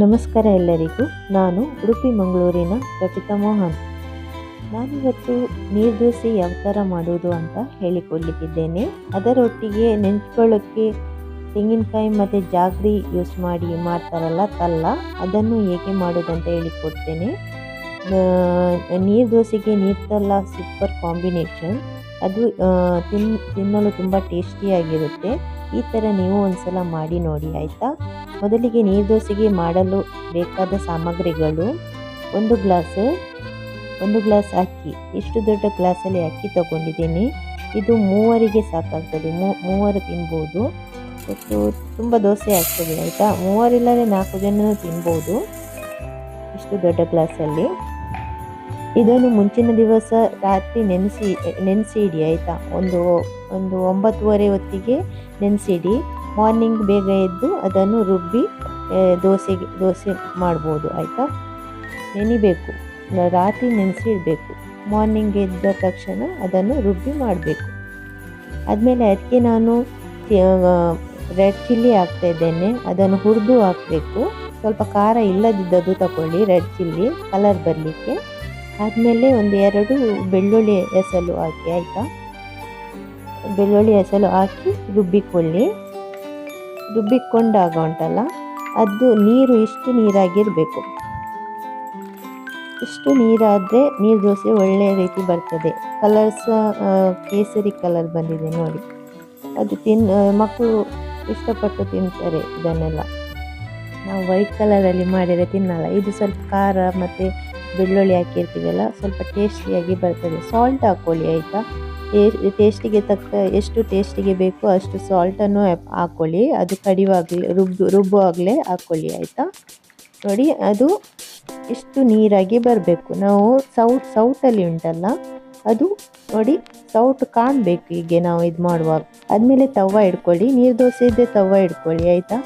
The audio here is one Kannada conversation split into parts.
ನಮಸ್ಕಾರ ಎಲ್ಲರಿಗೂ. ನಾನು ಉಡುಪಿ ಮಂಗಳೂರಿನ ರಚಿತಾ ಮೋಹನ್. ನಾನಿವತ್ತು ನೀರು ದೋಸೆ ಯಾವ ಥರ ಮಾಡೋದು ಅಂತ ಹೇಳಿಕೊಡ್ಲಿಕ್ಕಿದ್ದೇನೆ. ಅದರೊಟ್ಟಿಗೆ ನೆಂಚ್ಕೊಳ್ಳೋಕ್ಕೆ ತೆಂಗಿನಕಾಯಿ ಮತ್ತು ಜಾಗ್ರಿ ಯೂಸ್ ಮಾಡಿ ಮಾಡ್ತಾರಲ್ಲ ತಲ್ಲ, ಅದನ್ನು ಹೇಗೆ ಮಾಡೋದಂತ ಹೇಳಿಕೊಡ್ತೇನೆ. ನೀರು ದೋಸೆಗೆ ನೀರು ತಲ್ಲ ಸೂಪರ್ ಕಾಂಬಿನೇಷನ್ ಅದು ತಿನ್, ತಿನ್ನಲು ತುಂಬ ಟೇಸ್ಟಿಯಾಗಿರುತ್ತೆ. ಈ ಥರ ನೀವು ಒಂದ್ಸಲ ಮಾಡಿ ನೋಡಿ, ಆಯಿತಾ? ಮೊದಲಿಗೆ ನೀರು ದೋಸೆಗೆ ಮಾಡಲು ಬೇಕಾದ ಸಾಮಗ್ರಿಗಳು ಒಂದು ಗ್ಲಾಸ್ ಒಂದು ಗ್ಲಾಸ್ ಅಕ್ಕಿ. ಇಷ್ಟು ದೊಡ್ಡ ಗ್ಲಾಸಲ್ಲಿ ಅಕ್ಕಿ ತಗೊಂಡಿದ್ದೀನಿ. ಇದು ಮೂವರಿಗೆ ಸಾಕಾಗ್ತದೆ. ಮೂವರು ತಿನ್ಬೋದು. ಮತ್ತು ತುಂಬ ದೋಸೆ ಆಗ್ತದೆ, ಆಯಿತಾ? ಮೂವರಿಲ್ಲದೆ ನಾಲ್ಕು ಜನ ತಿನ್ಬೋದು ಇಷ್ಟು ದೊಡ್ಡ ಗ್ಲಾಸಲ್ಲಿ. ಇದನ್ನು ಮುಂಚಿನ ದಿವಸ ರಾತ್ರಿ ನೆನೆಸಿ ನೆನೆಸಿ ಇಡಿ ಆಯಿತಾ? ಒಂದು ಒಂದು ಒಂಬತ್ತುವರೆ ಹೊತ್ತಿಗೆ ನೆನೆಸಿಡಿ. ಮಾರ್ನಿಂಗ್ ಬೇಗ ಎದ್ದು ಅದನ್ನು ರುಬ್ಬಿ ದೋಸೆಗೆ, ದೋಸೆ ಮಾಡ್ಬೋದು, ಆಯಿತಾ? ನೆನಿಬೇಕು. ರಾತ್ರಿ ನೆನೆಸಿಡಬೇಕು. ಮಾರ್ನಿಂಗ್ ಎದ್ದ ತಕ್ಷಣ ಅದನ್ನು ರುಬ್ಬಿ ಮಾಡಬೇಕು. ಆದಮೇಲೆ ಅದಕ್ಕೆ ನಾನು ರೆಡ್ ಚಿಲ್ಲಿ ಹಾಕ್ತಾ ಇದ್ದೇನೆ. ಅದನ್ನು ಹುರಿದು ಹಾಕಬೇಕು. ಸ್ವಲ್ಪ ಖಾರ ಇಲ್ಲದಿದ್ದದು ತಗೊಳ್ಳಿ ರೆಡ್ ಚಿಲ್ಲಿ, ಕಲರ್ ಬರಲಿಕ್ಕೆ. ಆದಮೇಲೆ ಒಂದು ಎರಡು ಬೆಳ್ಳುಳ್ಳಿ ಎಸಲು ಹಾಕಿ, ಆಯಿತಾ? ಬೆಳ್ಳುಳ್ಳಿ ಎಸಲು ಹಾಕಿ ರುಬ್ಬಿಕೊಳ್ಳಿ. ರುಬ್ಬಿಕೊಂಡಾಗ ಉಂಟಲ್ಲ, ಅದು ನೀರು ಇಷ್ಟು ನೀರಾಗಿರಬೇಕು. ಇಷ್ಟು ನೀರಾದರೆ ನೀರು ದೋಸೆ ಒಳ್ಳೆಯ ರೀತಿ ಬರ್ತದೆ. ಕಲರ್ ಸಹ ಕೇಸರಿ ಕಲರ್ ಬಂದಿದೆ ನೋಡಿ. ಅದು ತಿನ್ ಮಕ್ಕಳು ಇಷ್ಟಪಟ್ಟು ತಿಂತಾರೆ ಇದನ್ನೆಲ್ಲ. ನಾವು ವೈಟ್ ಕಲರಲ್ಲಿ ಮಾಡಿದರೆ ತಿನ್ನಲ್ಲ. ಇದು ಸ್ವಲ್ಪ ಖಾರ ಮತ್ತು ಬೆಳ್ಳುಳ್ಳಿ ಹಾಕಿರ್ತೀವಲ್ಲ, ಸ್ವಲ್ಪ ಟೇಸ್ಟಿಯಾಗಿ ಬರ್ತದೆ. ಸಾಲ್ಟ್ ಹಾಕ್ಕೊಳ್ಳಿ ಆಯಿತಾ? ಟೇಸ್ಟಿಗೆ ತಕ್ಕ, ಎಷ್ಟು ಟೇಸ್ಟಿಗೆ ಬೇಕೋ ಅಷ್ಟು ಸಾಲ್ಟನ್ನು ಹಾಕ್ಕೊಳ್ಳಿ ಅದು ಕಡಿವಾಗಲಿ, ರುಬ್ಬು, ರುಬ್ಬುವಾಗಲೇ ಹಾಕ್ಕೊಳ್ಳಿ ಆಯಿತಾ? ನೋಡಿ, ಅದು ಇಷ್ಟು ನೀರಾಗಿ ಬರಬೇಕು. ನಾವು ಸೌಟ್ ಸೌಟಲ್ಲಿ ಉಂಟಲ್ಲ, ಅದು ನೋಡಿ ಸೌಟ್ ಕಾಣಬೇಕು ಹೀಗೆ ನಾವು ಇದು ಮಾಡುವಾಗ. ಆದಮೇಲೆ ತವ ಇಟ್ಕೊಳ್ಳಿ ನೀರು ದೋಸೆ ಇದ್ದೇ ತವ ಇಟ್ಕೊಳ್ಳಿ ಆಯಿತಾ?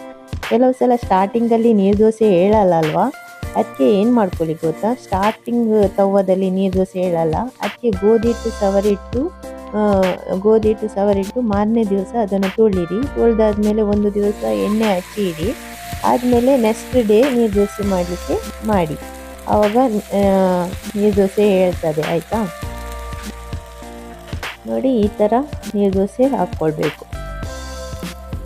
ಕೆಲವು ಸಲ ಸ್ಟಾರ್ಟಿಂಗಲ್ಲಿ ನೀರು ದೋಸೆ ಹೇಳಲ್ಲ ಅಲ್ವಾ? ಅದಕ್ಕೆ ಏನು ಮಾಡ್ಕೊಳ್ಳಿ ಗೊತ್ತಾ? ಸ್ಟಾರ್ಟಿಂಗ್ ತವದಲ್ಲಿ ನೀರು ದೋಸೆ ಹೇಳಲ್ಲ. ಅದಕ್ಕೆ ಗೋಧಿ ಹಿಟ್ಟು ಸವರಿಟ್ಟು ಗೋಧಿ ಹಿಟ್ಟು ಸವರಿಟ್ಟು ಮಾರನೇ ದಿವಸ ಅದನ್ನು ತೊಳಿರಿ ತೊಳೆದಾದ್ಮೇಲೆ ಒಂದು ದಿವಸ ಎಣ್ಣೆ ಹಚ್ಚಿ ಇಡಿ ಆದಮೇಲೆ ನೆಕ್ಸ್ಟ್ ಡೇ ನೀರು ದೋಸೆ ಮಾಡಲಿಕ್ಕೆ ಮಾಡಿ. ಆವಾಗ ನೀರು ದೋಸೆ ಹೇಳ್ತದೆ, ಆಯಿತಾ? ನೋಡಿ, ಈ ಥರ ನೀರು ದೋಸೆ ಹಾಕ್ಕೊಳ್ಬೇಕು.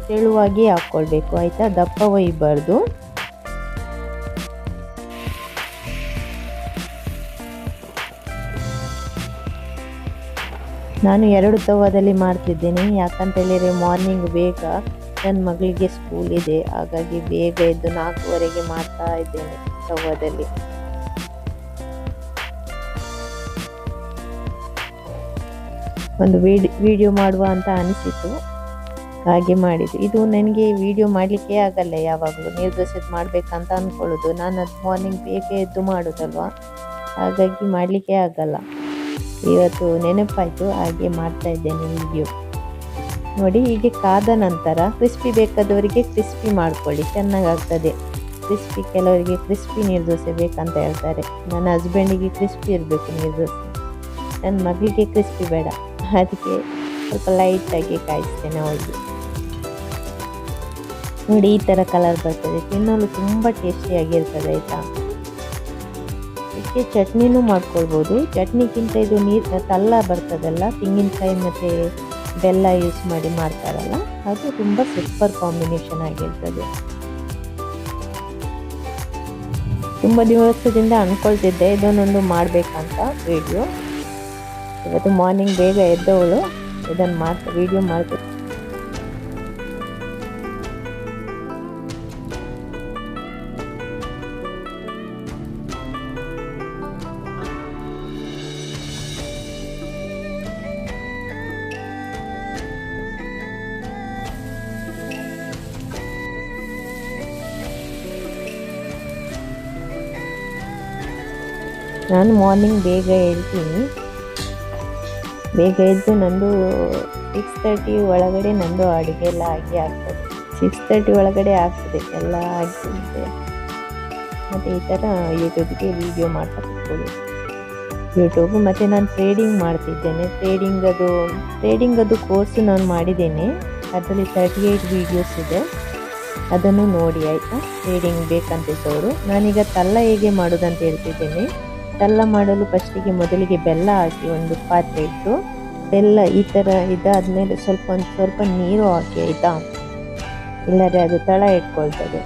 ತೆಳುವಾಗಿ ಹಾಕ್ಕೊಳ್ಬೇಕು, ಆಯಿತಾ? ದಪ್ಪ ಒಯ್ಯಬಾರ್ದು ನಾನು ಎರಡು ತವದಲ್ಲಿ ಮಾಡ್ತಿದ್ದೇನೆ. ಯಾಕಂತ ಹೇಳಿದರೆ ಮಾರ್ನಿಂಗ್ ಬೇಗ ನನ್ನ ಮಗಳಿಗೆ ಸ್ಕೂಲ್ ಇದೆ. ಹಾಗಾಗಿ ಬೇಗ ಎದ್ದು ನಾಲ್ಕೂವರೆಗೆ ಮಾಡ್ತಾ ಇದ್ದೇನೆ ತವದಲ್ಲಿ ಒಂದು ವಿಡಿ ವಿಡಿಯೋ ಮಾಡುವ ಅಂತ ಅನಿಸಿತು. ಹಾಗೆ ಮಾಡಿದ್ದು. ಇದು ನನಗೆ ವಿಡಿಯೋ ಮಾಡಲಿಕ್ಕೆ ಆಗಲ್ಲ ಯಾವಾಗಲೂ. ನೀರು ದೋಸೆ ಮಾಡಬೇಕಂತ ಅಂದ್ಕೊಳ್ಳೋದು ನಾನು ಅದು ಮಾರ್ನಿಂಗ್ ಬೇಗ ಎದ್ದು ಮಾಡೋದಲ್ವ? ಹಾಗಾಗಿ ಮಾಡಲಿಕ್ಕೆ ಆಗಲ್ಲ. ಇವತ್ತು ನೆನಪಾಯಿತು, ಹಾಗೆ ಮಾಡ್ತಾ ಇದ್ದೇನೆ ವಿಡಿಯೋ ನೋಡಿ, ಹೀಗೆ ಕಾದ ನಂತರ ಕ್ರಿಸ್ಪಿ ಬೇಕಾದವರಿಗೆ ಕ್ರಿಸ್ಪಿ ಮಾಡ್ಕೊಳ್ಳಿ, ಚೆನ್ನಾಗಾಗ್ತದೆ. ಕ್ರಿಸ್ಪಿ ಕೆಲವರಿಗೆ ಕ್ರಿಸ್ಪಿ ನೀರು ದೋಸೆ ಬೇಕಂತ ಹೇಳ್ತಾರೆ. ನನ್ನ ಹಸ್ಬೆಂಡಿಗೆ ಕ್ರಿಸ್ಪಿ ಇರಬೇಕು ನೀರು ದೋಸೆ ನನ್ನ ಮಗಳಿಗೆ ಕ್ರಿಸ್ಪಿ ಬೇಡ. ಅದಕ್ಕೆ ಸ್ವಲ್ಪ ಲೈಟಾಗಿ ಕಾಯಿಸ್ತೇನೆ ಅವಳಿಗೆ. ನೋಡಿ, ಈ ಥರ ಕಲರ್ ಬರ್ತದೆ. ತಿನ್ನಲು ತುಂಬ ಟೇಸ್ಟಿಯಾಗಿರ್ತದೆ ಆಯಿತಾ? ಇದಕ್ಕೆ ಚಟ್ನಿನೂ ಮಾಡ್ಕೊಳ್ಬೋದು. ಚಟ್ನಿಗಿಂತ ಇದು ನೀರು, ತಲ್ಲ ಬರ್ತದಲ್ಲ, ತೆಂಗಿನಕಾಯಿ ಮತ್ತು ಬೆಲ್ಲ ಯೂಸ್ ಮಾಡಿ ಮಾಡ್ತಾರಲ್ಲ, ಅದು ತುಂಬ ಸೂಪರ್ ಕಾಂಬಿನೇಷನ್ ಆಗಿರ್ತದೆ. ತುಂಬ ದಿವಸದಿಂದ ಅಂದ್ಕೊಳ್ತಿದ್ದೆ ಇದನ್ನೊಂದು ಮಾಡಬೇಕಂತ ವಿಡಿಯೋ ಇವತ್ತು ಮಾರ್ನಿಂಗ್ ಬೇಗ ಎದ್ದವಳು ಇದನ್ನು ಮಾಡ್ತಾ ವಿಡಿಯೋ ಮಾಡ್ತಾ ನಾನು ಮಾರ್ನಿಂಗ್ ಬೇಗ ಹೇಳ್ತೀನಿ ಬೇಗ ಎದ್ದು ನಂದು ಸಿಕ್ಸ್ ತರ್ಟಿ ಒಳಗಡೆ ನಂದು ಅಡುಗೆ ಎಲ್ಲ ಆಗಿ ಆಗ್ತದೆ. ಸಿಕ್ಸ್ ತರ್ಟಿ ಒಳಗಡೆ ಆಗ್ತದೆ, ಎಲ್ಲ ಆಗ್ತದೆ ಮತ್ತು ಈ ಥರ ಯೂಟ್ಯೂಬ್ಗೆ ವೀಡಿಯೋ ಮಾಡ್ತಾ ಕೂತ್ಕೊಳ್ಳಿ. ಯೂಟ್ಯೂಬ್ ಮತ್ತು ನಾನು ಟ್ರೇಡಿಂಗ್ ಮಾಡ್ತಿದ್ದೇನೆ. ಟ್ರೇಡಿಂಗ್ ಅದು ಟ್ರೇಡಿಂಗ್ ಅದು ಕೋರ್ಸು ನಾನು ಮಾಡಿದ್ದೇನೆ. ಅದರಲ್ಲಿ ತರ್ಟಿ ಏಯ್ಟ್ ವೀಡಿಯೋಸ್ ಇದೆ. ಅದನ್ನು ನೋಡಿ ಆಯಿತಾ? ಟ್ರೇಡಿಂಗ್ ಬೇಕಂತಿದ್ದವರು ನಾನೀಗ ತಲ್ಲ ಹೇಗೆ ಮಾಡೋದಂತ ಹೇಳ್ತಿದ್ದೇನೆ. ತಲ್ಲ ಮಾಡಲು ಫಸ್ಟಿಗೆ ಮೊದಲಿಗೆ ಬೆಲ್ಲ ಹಾಕಿ ಒಂದು ಪಾತ್ರೆ ಇಟ್ಟು, ಬೆಲ್ಲ ಈ ಥರ ಇದಾದ್ಮೇಲೆ ಸ್ವಲ್ಪ ಒಂದು ಸ್ವಲ್ಪ ನೀರು ಹಾಕಿ, ಆಯಿತಾ? ಇಲ್ಲದೆ ಅದು ತಳ ಇಟ್ಕೊಳ್ತದೆ.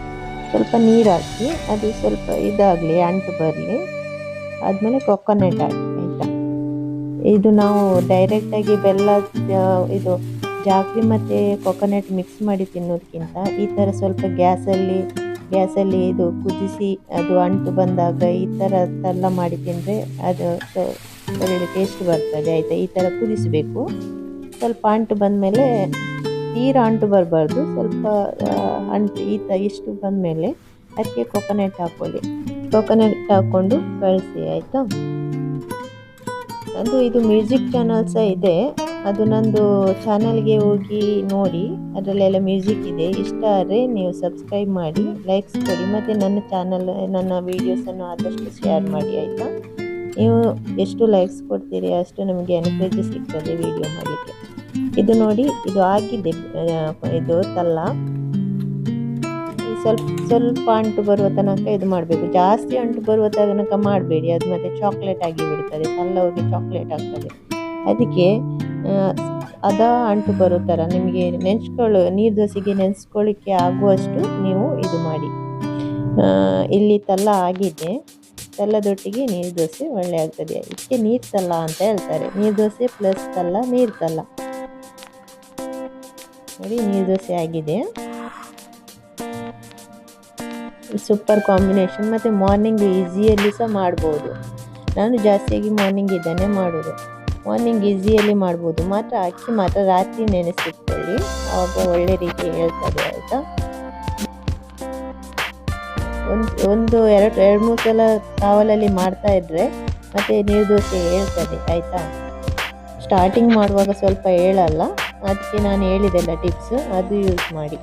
ಸ್ವಲ್ಪ ನೀರು ಹಾಕಿ, ಅದು ಸ್ವಲ್ಪ ಇದಾಗಲಿ, ಅಂಟು ಬರಲಿ. ಆದಮೇಲೆ ಕೊಕೊನೆಟ್ ಹಾಕಿ, ಆಯಿತಾ? ಇದು ನಾವು ಡೈರೆಕ್ಟಾಗಿ ಬೆಲ್ಲ ಇದು ಜಾಗ್ರಿ ಮತ್ತು ಕೊಕೊನೆಟ್ ಮಿಕ್ಸ್ ಮಾಡಿ ತಿನ್ನೋದಕ್ಕಿಂತ ಈ ಥರ ಸ್ವಲ್ಪ ಗ್ಯಾಸಲ್ಲಿ ಗ್ಯಾಸಲ್ಲಿ ಇದು ಕುದಿಸಿ ಅದು ಅಂಟು ಬಂದಾಗ ಈ ಥರ ತಲ್ಲ ಮಾಡಿ ತಿಂದರೆ ಅದು ಒಳ್ಳೆ ಟೇಸ್ಟ್ ಬರ್ತದೆ, ಆಯಿತಾ? ಈ ಥರ ಕುದಿಸಬೇಕು. ಸ್ವಲ್ಪ ಅಂಟು ಬಂದಮೇಲೆ ತೀರಾ ಅಂಟು ಬರಬಾರ್ದು. ಸ್ವಲ್ಪ ಅಂಟು, ಈ ಥರ ಇಷ್ಟು ಬಂದಮೇಲೆ ಅದಕ್ಕೆ ಕೊಕೊನೆಟ್ ಹಾಕೊಳ್ಳಿ ಕೊಕೊನೆಟ್ ಹಾಕ್ಕೊಂಡು ಕಳಿಸಿ, ಆಯಿತಾ? ಅದು ಇದು ಮ್ಯೂಸಿಕ್ ಚಾನಲ್ ಸಹ ಇದೆ. ಅದು ನಂದು ಚಾನಲ್ಗೆ ಹೋಗಿ ನೋಡಿ, ಅದರಲ್ಲೆಲ್ಲ ಮ್ಯೂಸಿಕ್ ಇದೆ. ಇಷ್ಟ ಆದರೆ ನೀವು ಸಬ್ಸ್ಕ್ರೈಬ್ ಮಾಡಿ ಲೈಕ್ಸ್ ಕೊಡಿ. ಮತ್ತು ನನ್ನ ಚಾನಲ್, ನನ್ನ ವೀಡಿಯೋಸನ್ನು ಆದಷ್ಟು ಶೇರ್ ಮಾಡಿ, ಆಯಿತಾ? ನೀವು ಎಷ್ಟು ಲೈಕ್ಸ್ ಕೊಡ್ತೀರಿ ಅಷ್ಟು ನಮಗೆ ಎನ್ಕರೇಜ್ ಸಿಗ್ತದೆ ವಿಡಿಯೋ ಮಾಡಲಿಕ್ಕೆ. ಇದು ನೋಡಿ, ಇದು ಹಾಕಿದ್ದೆ ಇದು ತಲ್ಲ. ಸ್ವಲ್ಪ ಸ್ವಲ್ಪ ಅಂಟು ಬರುವ ತನಕ ಇದು ಮಾಡಬೇಕು. ಜಾಸ್ತಿ ಅಂಟು ಬರುವ ತನಕ ಮಾಡಬೇಡಿ. ಅದು ಮತ್ತೆ ಚಾಕ್ಲೇಟ್ ಆಗಿ ಬಿಡ್ತದೆ. ತಲ್ಲ ಹೋಗಿ ಚಾಕ್ಲೇಟ್ ಆಗ್ತದೆ ಅದಕ್ಕೆ ಅದ ಅಂಟು ಬರೋ ಥರ ನಿಮಗೆ ನೆನೆಸ್ಕೊಳ್ಳೋ ನೀರು ದೋಸೆಗೆ ನೆನೆಸ್ಕೊಳ್ಳಿಕ್ಕೆ ಆಗುವಷ್ಟು ನೀವು ಇದು ಮಾಡಿ. ಇಲ್ಲಿ ತಲ್ಲ ಆಗಿದೆ. ತಲ್ಲದೊಟ್ಟಿಗೆ ನೀರು ದೋಸೆ ಒಳ್ಳೆ ಆಗ್ತದೆ. ಇದಕ್ಕೆ ನೀರು ತಲ್ಲ ಅಂತ ಹೇಳ್ತಾರೆ. ನೀರು ದೋಸೆ ಪ್ಲಸ್ ತಲ್ಲ, ನೀರು ತಲ್ಲ. ನೋಡಿ, ನೀರು ದೋಸೆ ಆಗಿದೆ. Super combination. ಮತ್ತು ಮಾರ್ನಿಂಗ್ ಈಸಿಯಲ್ಲಿ ಸಹ ಮಾಡ್ಬೋದು. ನಾನು ಜಾಸ್ತಿಯಾಗಿ ಮಾರ್ನಿಂಗ್ ಇದನ್ನೇ ಮಾಡೋದು. ಮಾರ್ನಿಂಗ್ ಈಸಿಯಲ್ಲಿ ಮಾಡ್ಬೋದು. ಮಾತ್ರ ಅಕ್ಕಿ ಮಾತ್ರ ರಾತ್ರಿ ನೆನೆಸಿಟ್ಕೊಳ್ಳಿ. ಆವಾಗ ಒಳ್ಳೆ ರೀತಿ ಹೇಳ್ತದೆ ಆಯಿತಾ? ಒಂದು ಒಂದು ಎರಡು ಎರಡು ಮೂರು ಸಲ ಕಾವಲಲ್ಲಿ ಮಾಡ್ತಾ ಇದ್ದರೆ ಮತ್ತು ನೀರು ದೋಸೆ ಹೇಳ್ತದೆ, ಆಯಿತಾ? ಸ್ಟಾರ್ಟಿಂಗ್ ಮಾಡುವಾಗ ಸ್ವಲ್ಪ ಹೇಳಲ್ಲ. ಅದಕ್ಕೆ ನಾನು ಹೇಳಿದೆಲ್ಲ ಟಿಪ್ಸ್ ಅದು ಯೂಸ್ ಮಾಡಿ.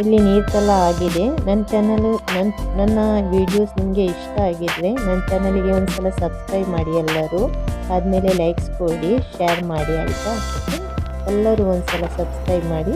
ಇಲ್ಲಿ ನೀರ್ತೆಲ್ಲ ಆಗಿದೆ. ನನ್ನ ಚಾನಲ್ ನನ್ನ ನನ್ನ ವಿಡಿಯೋಸ್ ನಿಮಗೆ ಇಷ್ಟ ಆಗಿದ್ರೆ ನನ್ನ ಚಾನಲಿಗೆ ಒಂದು ಸಲ ಸಬ್ಸ್ಕ್ರೈಬ್ ಮಾಡಿ ಎಲ್ಲರೂ. ಆದಮೇಲೆ ಲೈಕ್ಸ್ ಕೊಡಿ ಶೇರ್ ಮಾಡಿ ಆಯಿತಾ? ಎಲ್ಲರೂ ಒಂದು ಸಲ ಸಬ್ಸ್ಕ್ರೈಬ್ ಮಾಡಿ.